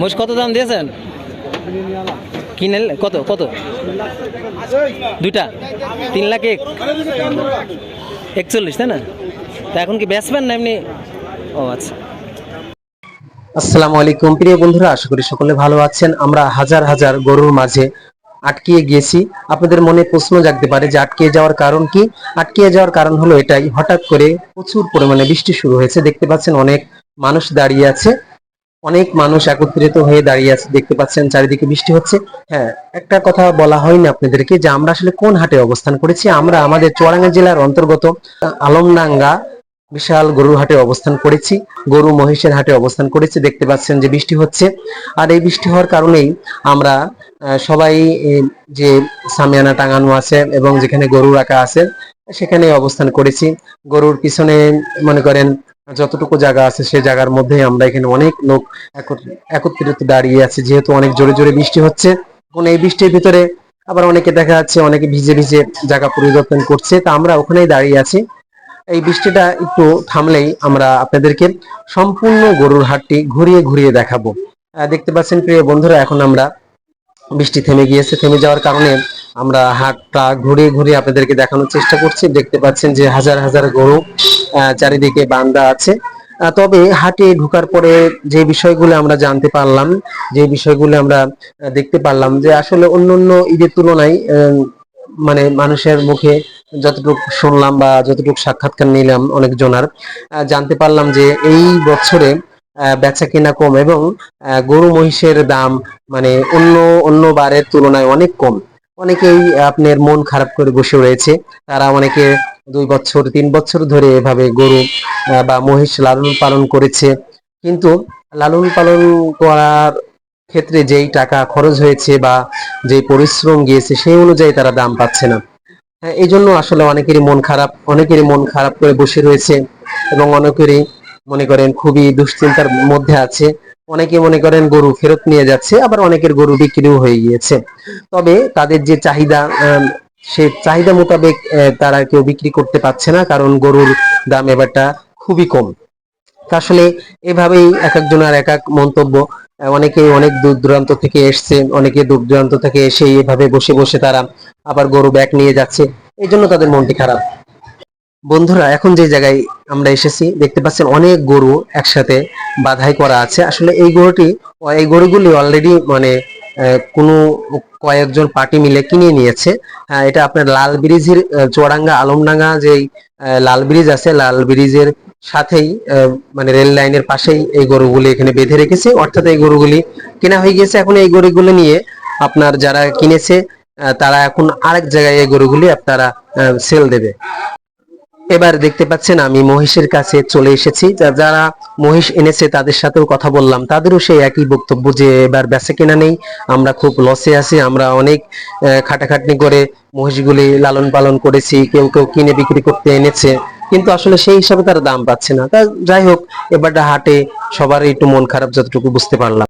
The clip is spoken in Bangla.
মোষ কত দাম দিয়েছেন? কিনে কত কত? দুইটা? তিন লাখ এক একচল্লিশ, তাই না? তা এখন কি বেচবেন না এমনি? ও আচ্ছা। আসসালামু আলাইকুম। প্রিয় বন্ধুরা, আশা করি সকলে ভালো আছেন। আমরা হাজার হাজার গরুর মাঝে আটকিয়ে গিয়েছি। আপনাদের মনে প্রশ্ন জাগতে পারে যে আটকিয়ে যাওয়ার কারণ কি? আটকিয়ে যাওয়ার কারণ হলো এটাই। হঠাৎ করে প্রচুর পরিমাণে বৃষ্টি শুরু হয়েছে। দেখতে পাচ্ছেন অনেক মানুষ দাঁড়িয়ে আছে। অনেক মানুষ একত্রিত হয়ে দাঁড়িয়ে আছে, দেখতে পাচ্ছেন চারিদিকে বৃষ্টি হচ্ছে। হ্যাঁ একটা কথা বলা হয়নি আপনাদেরকে যে আমরা আসলে কোন হাটে অবস্থান করেছি? আমরা আমাদের চুয়াডাঙ্গা জেলার অন্তর্গত আলমডাঙ্গা বিশাল গরুর হাটে অবস্থান করেছি, গরু মহিষের হাটে অবস্থান করেছি, দেখতে পাচ্ছেন যে বৃষ্টি হচ্ছে। আর এই বৃষ্টি হওয়ার কারণেই আমরা সবাই যে সামিয়ানা টাঙানো আছে এবং যেখানে গরু রাখা আছে সেখানে অবস্থান করেছি। গরুর পিছনে মনে করেন যতটুকু জায়গা আছে সেই জায়গার মধ্যে আমরা এখানে অনেক লোক একত্র- একত্রিত দাঁড়িয়ে আছে। যেহেতু অনেক জোরে জোরে বৃষ্টি হচ্ছে এবং এই বৃষ্টির ভিতরে আবার অনেকে দেখা যাচ্ছে অনেকে ভিজে ভিজে জায়গা পরিবর্তন করছে। তা আমরা ওখানেই দাঁড়িয়ে আছি। এই বৃষ্টিটা একটু থামলেই আমরা আপনাদেরকে সম্পূর্ণ গরুর হাটটি ঘুরিয়ে ঘুরিয়ে দেখাবো। দেখতে পাচ্ছেন প্রিয় বন্ধুরা, এখন আমরা বৃষ্টি থেমে গিয়েছে। থেমে যাওয়ার কারণে আমরা হাটটা ঘুরিয়ে ঘুরিয়ে আপনাদেরকে দেখানোর চেষ্টা করছি। দেখতে পাচ্ছেন যে হাজার হাজার গরু চারিদিকে বান্দা আছে। তবে হাটে ঢুকার পরে যে বিষয়গুলো আমরা জানতে পারলাম, যে বিষয়গুলো আমরা দেখতে পারলাম যে আসলে অন্য অন্য ঈদের তুলনায় মানে মানুষের মুখে যতটুকু শুনলাম বা যতটুকু সাক্ষাৎকার নিলাম অনেক জনার জানতে পারলাম যে এই বছরে বেচা কিনা কম এবং গরু মহিষের দাম মানে অন্য অন্য বারের তুলনায় অনেক কম। অনেকেই আপনার মন খারাপ করে বসে রয়েছে। তারা অনেকে দুই বছর তিন বছর ধরে এভাবে গরু বা মহিষ লালন পালন করেছে। কিন্তু লালন পালন করার ক্ষেত্রে যেই টাকা খরচ হয়েছে বা যে পরিশ্রম গিয়েছে সেই অনুযায়ী তারা দাম পাচ্ছে না। হ্যাঁ, এই জন্য আসলে অনেকেরই মন খারাপ অনেকেরই মন খারাপ করে বসে রয়েছে এবং অনেকেরই মনে করেন খুবই দুশ্চিন্তার মধ্যে আছে। অনেকে মনে করেন গরু ফেরত নিয়ে যাচ্ছে, আবার অনেকের গরু বিক্রিও হয়ে গিয়েছে। তবে তাদের যে চাহিদা সে চাহিদা মোতাবেক তারা কেউ বিক্রি করতে পারছে না, কারণ গরুর দাম এবারটা খুবই কম। আসলে এভাবেই এক একজনের এক এক মন্তব্য। অনেকে অনেক দূর দূরান্ত থেকে এসছে, অনেকে দূর দূরান্ত থেকে এসে এভাবে বসে বসে তারা আবার গরু ব্যাগ নিয়ে যাচ্ছে। এই জন্য তাদের মনটি খারাপ। বন্ধুরা এখন যে জায়গায় আমরা এসেছি দেখতে পাচ্ছেন অনেক গরু একসাথে বাধাই করা আছে। আসলে এই গরুটি এই গরুগুলি অলরেডি মানে কোনো কয়েকজন পার্টি মিলে কিনে নিয়েছে। আহ, এটা আপনার লাল ব্রিজের চুয়াডাঙ্গা আলমডাঙ্গা যে লাল ব্রিজ আছে লাল ব্রিজের সাথেই মানে রেল লাইনের পাশেই এই গরুগুলি এখানে বেঁধে রেখেছে। অর্থাৎ এই গরুগুলি কেনা হয়ে গেছে এখন এই গরুগুলো নিয়ে আপনার যারা কিনেছে তারা এখন আরেক জায়গায় এই গরুগুলি আপনারা সেল দেবে। এবার দেখতে পাচ্ছেন আমি মহিষের কাছে চলে এসেছি। যারা মহিষ এনেছে, তাদের সাথেও কথা বললাম। তাদেরও সেই একই বক্তব্য যে এবার বেচা কেনা নেই। আমরা খুব লসে আছি। আমরা অনেক খাটাখাটনি করে মহিষগুলি লালন পালন করেছি। কেউ কেউ কিনে বিক্রি করতে এনেছে। কিন্তু আসলে সেই হিসাবে তারা দাম পাচ্ছে না। তা যাই হোক, এবারটা হাটে সবার একটু মন খারাপ, যতটুকু বুঝতে পারলাম।